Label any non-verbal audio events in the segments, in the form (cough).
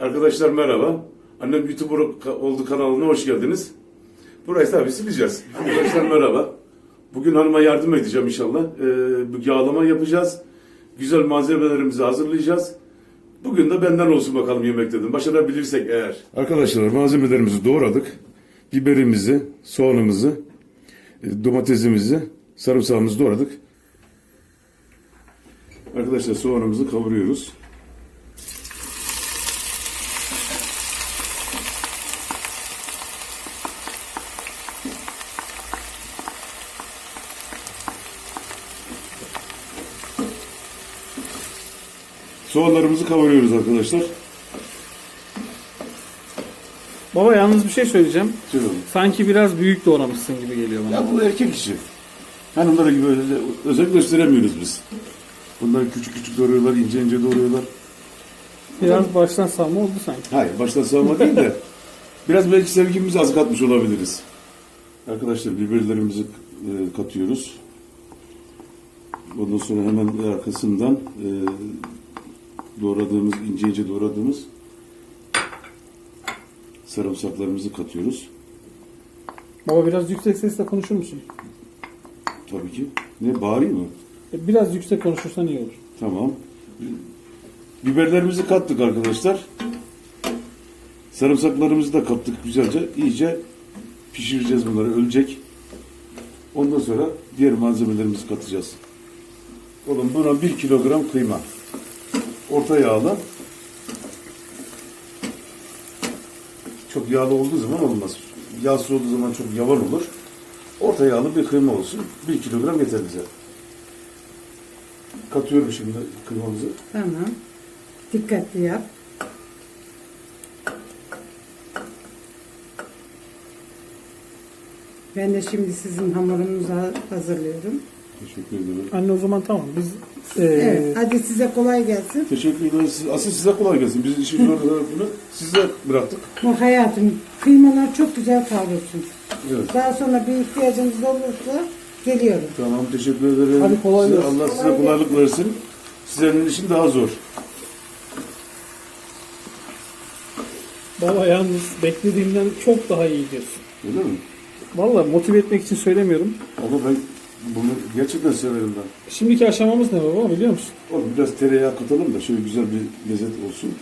Arkadaşlar merhaba. Annem YouTuber oldu kanalına hoş geldiniz. Burayı tabii sileceğiz. Arkadaşlar merhaba. Bugün hanıma yardım edeceğim inşallah. Ee, yağlama yapacağız. Güzel malzemelerimizi hazırlayacağız. Bugün de benden olsun bakalım yemek dedim. Başarabilirsek eğer. Arkadaşlar malzemelerimizi doğradık. Biberimizi, soğanımızı, e, domatesimizi, sarımsağımızı doğradık. Arkadaşlar soğanımızı kavuruyoruz. Soğanlarımızı kavuruyoruz arkadaşlar. Baba yalnız bir şey söyleyeceğim. Şöyle. Sanki biraz büyük doğramışsın gibi geliyor bana. Ya bu erkek işi. Hanımlara gibi öyle özel gösteremiyoruz biz. Bunları küçük küçük doğruyorlar, ince ince doğruyorlar. Biraz baştan savma oldu sanki. Hayır, baştan savunma değil de biraz belki sevgimizi az katmış olabiliriz. Arkadaşlar biberlerimizi e, katıyoruz. Ondan sonra hemen arkasından e, doğradığımız, ince ince doğradığımız sarımsaklarımızı katıyoruz. Baba biraz yüksek sesle konuşur musun? Tabii ki. Ne, bağırayım mı? E, Biraz yüksek konuşursan iyi olur. Tamam. Biberlerimizi kattık arkadaşlar. Sarımsaklarımızı da kattık güzelce. İyice pişireceğiz bunları. Ölecek. Ondan sonra diğer malzemelerimizi katacağız. Oğlum buna 1 kilogram kıyma. Orta yağlı. Çok yağlı olduğu zaman olmaz. Yağsız olduğu zaman çok yavan olur. Orta yağlı bir kıyma olsun. 1 kilogram yeter bize. Katıyorum şimdi kıymamızı. Tamam. Dikkatli yap. Ben de şimdi sizin hamurunuzu ha- hazırlıyorum. Teşekkür ederim. Anne o zaman tamam biz e, Evet. Hadi size kolay gelsin. Teşekkür ederiz. Asıl size kolay gelsin. Biz işin tarafını size bıraktık. Bu hayatım kıymalar çok güzel kavrulsun. Evet. Daha sonra bir ihtiyacınız olursa geliyorum. Tamam teşekkür ederim. Hadi kolay Size- gelsin. Allah size kolaylık versin. Sizlerin işin daha zor. baba yalnız beklediğimden çok daha iyi gidiyorsun. Öyle mi? Valla motive etmek için söylemiyorum. Ama ben bunu gerçekten severim ben. Şimdiki aşamamız ne baba biliyor musun? Oğlum biraz tereyağı katalım da şöyle güzel bir lezzet olsun.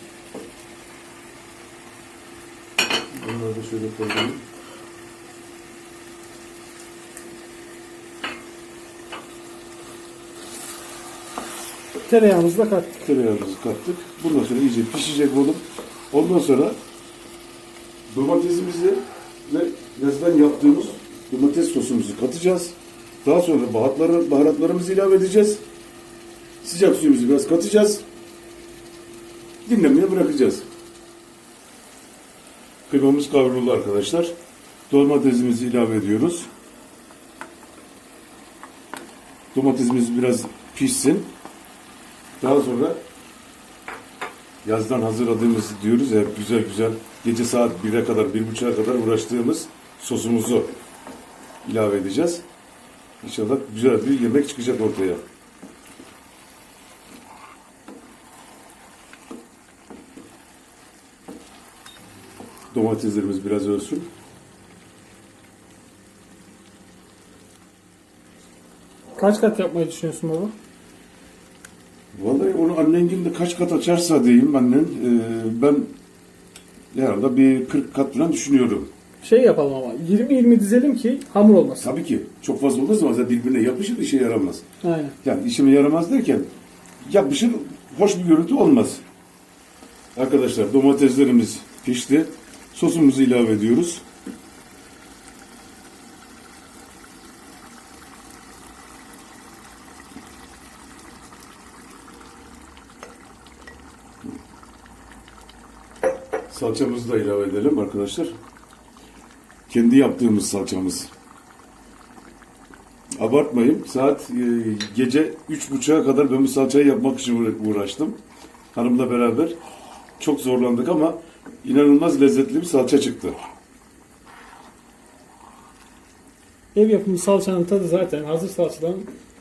Bunları da şöyle koyalım. Tereyağımızı da kattık. Tereyağımızı kattık. Bundan sonra iyice pişecek oğlum. Ondan sonra domatesimizi ve yazdan yaptığımız domates sosumuzu katacağız. Daha sonra baharatları, baharatlarımızı ilave edeceğiz. Sıcak suyumuzu biraz katacağız. Dinlenmeye bırakacağız. Kıymamız kavruldu arkadaşlar. Domatesimizi ilave ediyoruz. Domatesimiz biraz pişsin. Daha sonra yazdan hazırladığımız diyoruz ya güzel güzel gece saat 1'e kadar 1.30'a kadar uğraştığımız sosumuzu ilave edeceğiz. İnşallah güzel bir yemek çıkacak ortaya. Domateslerimiz biraz ölsün. Kaç kat yapmayı düşünüyorsun baba? Vallahi onu annen de kaç kat açarsa diyeyim annen. e, ben herhalde bir 40 kat falan düşünüyorum. Şey yapalım ama 20-20 dizelim ki hamur olmasın. Tabii ki. Çok fazla olduğu zaman zaten birbirine yapışır işe yaramaz. Aynen. Yani işime yaramaz derken yapışır hoş bir görüntü olmaz. Arkadaşlar domateslerimiz pişti. Sosumuzu ilave ediyoruz. Salçamızı da ilave edelim arkadaşlar. Kendi yaptığımız salçamız. Abartmayın. Saat e, gece üç buçuğa kadar ben bu salçayı yapmak için uğra- uğraştım. Hanımla beraber. Çok zorlandık ama inanılmaz lezzetli bir salça çıktı. Ev yapımı salçanın tadı zaten hazır salçadan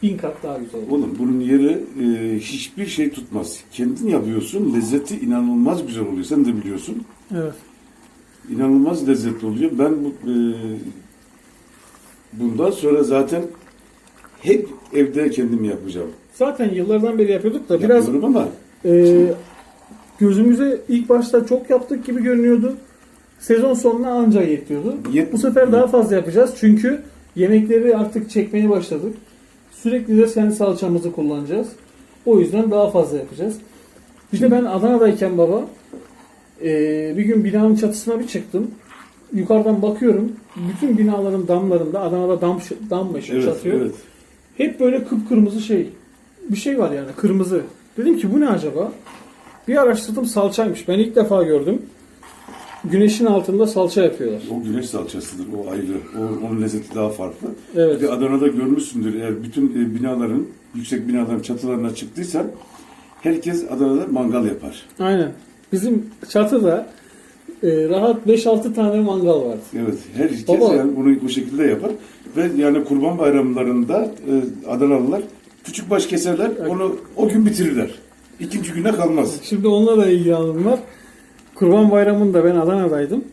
bin kat daha güzel olur. Oğlum bunun yeri e, hiçbir şey tutmaz. Kendin yapıyorsun. Lezzeti inanılmaz güzel oluyor. Sen de biliyorsun. Evet. İnanılmaz lezzetli oluyor. Ben bu, e, bundan sonra zaten hep evde kendim yapacağım. Zaten yıllardan beri yapıyorduk da biraz Yapıyorum ama e, gözümüze ilk başta çok yaptık gibi görünüyordu. Sezon sonuna anca yetiyordu. Yet- Bu sefer daha fazla yapacağız çünkü yemekleri artık çekmeye başladık. Sürekli de kendi salçamızı kullanacağız. O yüzden daha fazla yapacağız. Bir de ben Adana'dayken baba e, bir gün binanın çatısına bir çıktım. Yukarıdan bakıyorum. Bütün binaların damlarında Adana'da dam, dam meşhur evet, çatıyor. evet. Hep böyle kıpkırmızı şey. Bir şey var yani kırmızı. Dedim ki bu ne acaba? Bir araştırdım salçaymış. Ben ilk defa gördüm. Güneşin altında salça yapıyorlar. O güneş salçasıdır. O ayrı. O, onun lezzeti daha farklı. Evet. Bir de Adana'da görmüşsündür. Eğer bütün e, binaların, yüksek binaların çatılarına çıktıysan herkes Adana'da mangal yapar. Aynen. Bizim çatıda e, rahat 5-6 tane mangal vardı. Evet. Herkes Baba. yani bunu bu şekilde yapar. Ve yani kurban bayramlarında e, Adanalılar küçük baş keserler. Onu o gün bitirirler. İkinci güne kalmaz. Şimdi onunla da ilgili anım var. Kurban Bayramı'nda ben Adana'daydım.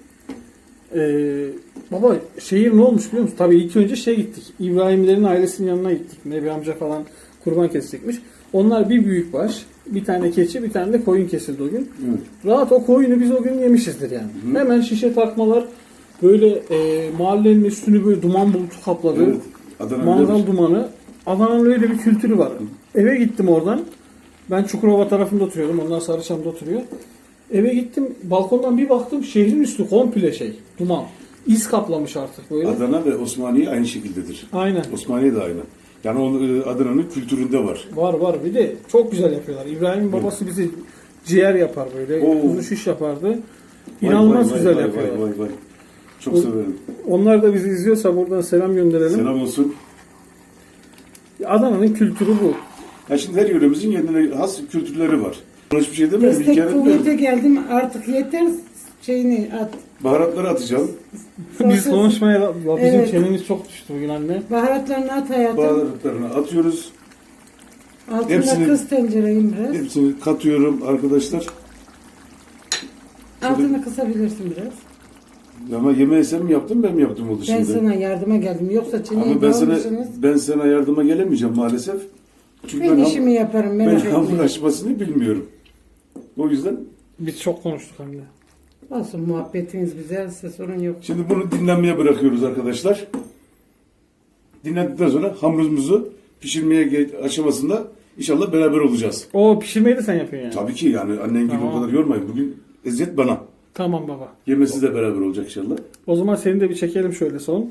Ee, baba şehir ne olmuş biliyor musun? Tabii ilk önce şey gittik. İbrahimlerin ailesinin yanına gittik. Nebi amca falan kurban kesecekmiş. Onlar bir büyük baş, bir tane keçi, bir tane de koyun kesildi o gün. Evet. Rahat o koyunu biz o gün yemişizdir yani. Hemen şişe takmalar böyle e, mahallenin üstünü böyle duman bulutu kapladı. Evet. Adana Mangal dumanı. Adana'nın öyle bir kültürü var. Eve gittim oradan. Ben Çukurova tarafında oturuyorum. Onlar Sarıçam'da oturuyor. Eve gittim. Balkondan bir baktım. Şehrin üstü komple şey. Duman. İz kaplamış artık böyle. Adana ve Osmaniye aynı şekildedir. Aynen. Osmaniye de aynı. Yani o e, Adana'nın kültüründe var. Var var. Bir de çok güzel yapıyorlar. İbrahim babası bizi ciğer yapar böyle. Oo. Kuzu şiş yapardı. Vay, İnanılmaz vay, güzel vay, yapıyorlar. Vay, vay, vay. Çok O- severim. Onlar da bizi izliyorsa buradan selam gönderelim. Selam olsun. Adana'nın kültürü bu. Ya şimdi her yöremizin kendine has kültürleri var. Hiçbir şey demiyorum. Destek kuvvete geldim artık yeter şeyini at. Baharatları atacağım. Biz konuşmaya ya bizim Evet. çenemiz çok düştü bugün anne. Baharatlarını at hayatım. Baharatlarını atıyoruz. Altına hepsini- kız tencereyim biraz. Hepsini katıyorum arkadaşlar. Altını kısabilirsin biraz. Ama yemeği sen mi yaptın ben mi yaptım oldu Ben şimdi? sana yardıma geldim. Yoksa çineyi Ama ben sana, ben sana yardıma gelemeyeceğim maalesef. Çünkü Ben ben, işimi yaparım ham, merak ben hamur etmeyin. açmasını bilmiyorum. O yüzden Biz çok konuştuk anne. Olsun muhabbetiniz güzelse sorun yok. şimdi bunu dinlenmeye bırakıyoruz arkadaşlar. Dinlendikten sonra hamurumuzu pişirmeye aşamasında inşallah beraber olacağız. O pişirmeyi de sen yapıyorsun yani. Tabii ki yani annen gibi Tamam. o kadar yormayın. Bugün eziyet bana. Tamam baba. Yemesi de beraber olacak inşallah. O zaman seni de bir çekelim şöyle son.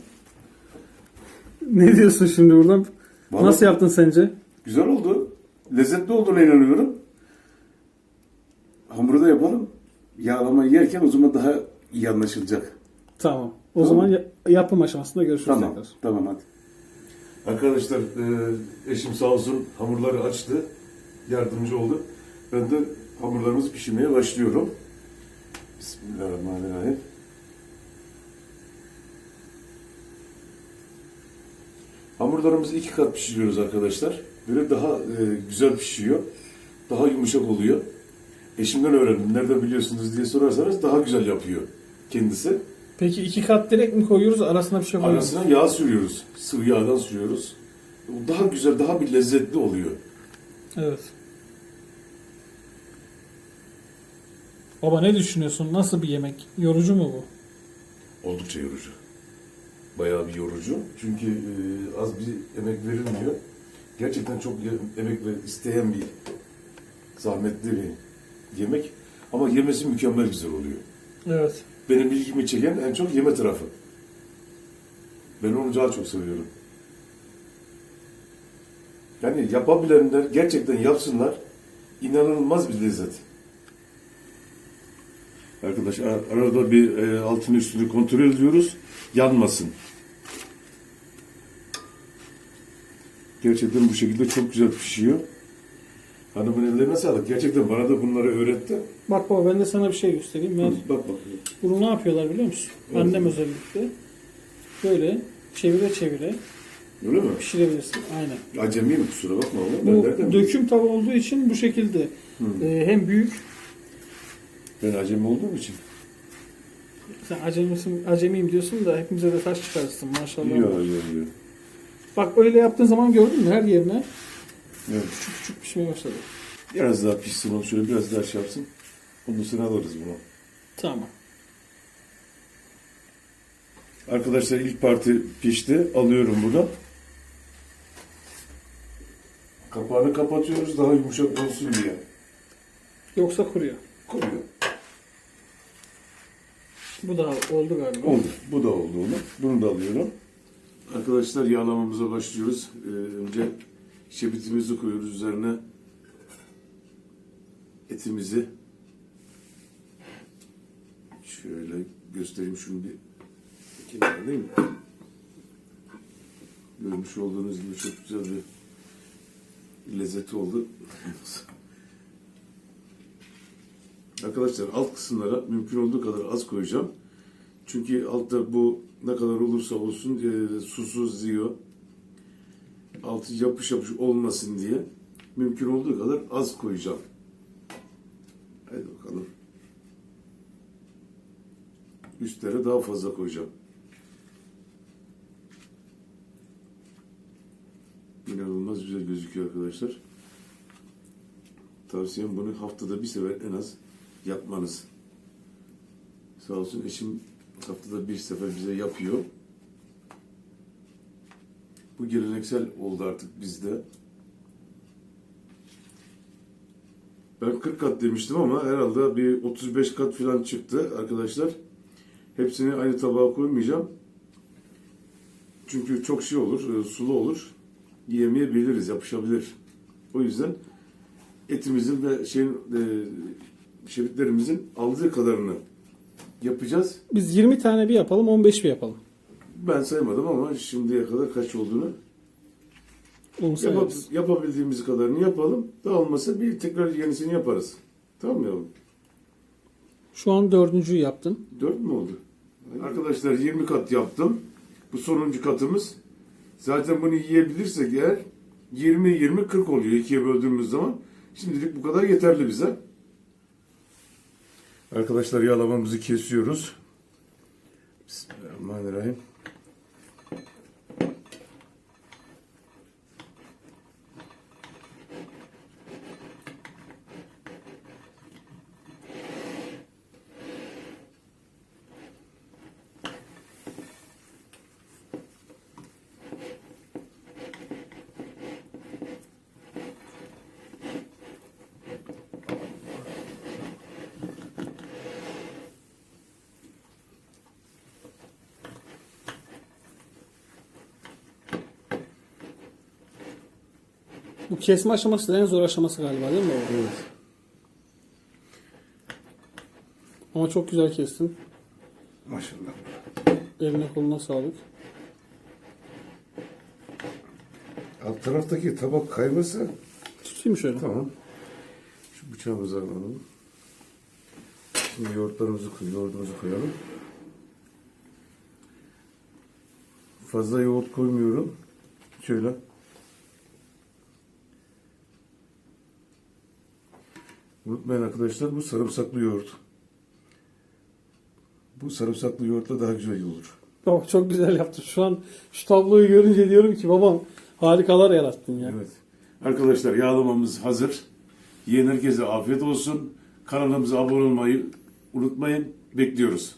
Ne diyorsun şimdi buradan? Vallahi- Nasıl yaptın sence? Güzel oldu. Lezzetli olduğuna inanıyorum. Hamuru da yapalım. Yağlama yerken o zaman daha iyi anlaşılacak. Tamam. O Tamam. zaman ya- yapım aşamasında görüşürüz Tamam. tekrar. Tamam hadi. Arkadaşlar eşim sağ olsun hamurları açtı. Yardımcı oldu. Ben de hamurlarımızı pişirmeye başlıyorum. Bismillahirrahmanirrahim. Hamurlarımızı iki kat pişiriyoruz arkadaşlar. Böyle daha e, güzel pişiyor. Daha yumuşak oluyor. Eşimden öğrendim. Nereden biliyorsunuz diye sorarsanız daha güzel yapıyor kendisi. Peki iki kat direkt mi koyuyoruz? Arasına bir şey koyuyoruz. Arasına yağ sürüyoruz. Sıvı yağdan sürüyoruz. Daha güzel, daha bir lezzetli oluyor. Evet. Baba ne düşünüyorsun? Nasıl bir yemek? Yorucu mu bu? Oldukça yorucu. Bayağı bir yorucu. Çünkü e, az bir emek verilmiyor. Gerçekten çok emek ve isteyen bir zahmetli bir yemek. Ama yemesi mükemmel güzel oluyor. Evet. Benim ilgimi çeken en çok yeme tarafı. Ben onu daha çok seviyorum. Yani yapabilenler gerçekten yapsınlar. İnanılmaz bir lezzet. Arkadaş ar- arada bir e, altını üstünü kontrol ediyoruz. Yanmasın. Gerçekten bu şekilde çok güzel pişiyor. Hanımın ellerine sağlık. Gerçekten bana da bunları öğretti. Bak baba ben de sana bir şey göstereyim. Ben Bak bak. bunu ne yapıyorlar biliyor musun? Evet. Annem özellikle. Böyle çevire çevire Öyle mi? pişirebilirsin. Aynen. Acemiyim kusura bakma. Ben Bu nereden döküm tava olduğu için bu şekilde e, hem büyük Ben acemi olduğum için. sen acemisin, acemiyim diyorsun da hepimize de taş çıkarırsın maşallah. Yok yok yok. Bak öyle yaptığın zaman gördün mü her yerine Evet. küçük küçük pişmeye başladı. Biraz daha pişsin o şöyle biraz daha şey yapsın. Ondan sonra alırız bunu. Tamam. Arkadaşlar ilk parti pişti. Alıyorum bunu. Kapağını kapatıyoruz daha yumuşak olsun diye. Yoksa kuruyor. Koyuyor. Bu da oldu galiba. Oldu. Bu da oldu onu. Bunu da alıyorum. Arkadaşlar yağlamamıza başlıyoruz. Ee, önce şebitimizi koyuyoruz üzerine. Etimizi. Şöyle göstereyim şunu bir kenara değil mi? Görmüş olduğunuz gibi çok güzel bir lezzeti oldu. (laughs) Arkadaşlar alt kısımlara mümkün olduğu kadar az koyacağım. Çünkü altta bu ne kadar olursa olsun e, susuz yiyor. Altı yapış yapış olmasın diye mümkün olduğu kadar az koyacağım. Hadi bakalım. Üstlere daha fazla koyacağım. İnanılmaz güzel gözüküyor arkadaşlar. Tavsiyem bunu haftada bir sefer en az yapmanız. Sağ olsun eşim haftada bir sefer bize yapıyor. Bu geleneksel oldu artık bizde. Ben 40 kat demiştim ama herhalde bir 35 kat falan çıktı arkadaşlar. Hepsini aynı tabağa koymayacağım. Çünkü çok şey olur, e, sulu olur. Yiyemeyebiliriz, yapışabilir. O yüzden etimizin ve şeyin e, şebitlerimizin aldığı kadarını yapacağız. Biz 20 tane bir yapalım 15 bir yapalım. Ben saymadım ama şimdiye kadar kaç olduğunu sayarız. yapabildiğimiz kadarını yapalım. Dağılmasa bir tekrar yenisini yaparız. Tamam mı yavrum? Şu an dördüncüyü yaptın. Dört mü oldu? Arkadaşlar 20 kat yaptım. Bu sonuncu katımız. Zaten bunu yiyebilirsek eğer 20-20-40 oluyor ikiye böldüğümüz zaman. Şimdilik bu kadar yeterli bize. Arkadaşlar yağlamamızı kesiyoruz. Bismillahirrahmanirrahim. Bu kesme aşaması da en zor aşaması galiba değil mi? Evet. Ama çok güzel kestin. Maşallah. Eline koluna sağlık. Alt taraftaki tabak kayması Tutayım şöyle. Tamam. Şu bıçağımızı alalım. Şimdi yoğurtlarımızı koy, yoğurdumuzu koyalım. Fazla yoğurt koymuyorum. Şöyle. Unutmayın arkadaşlar bu sarımsaklı yoğurt. Bu sarımsaklı yoğurtla daha güzel olur. Baba çok güzel yaptın. Şu an şu tabloyu görünce diyorum ki babam harikalar yarattın ya. Evet. Arkadaşlar yağlamamız hazır. Yiyen herkese afiyet olsun. Kanalımıza abone olmayı unutmayın. Bekliyoruz.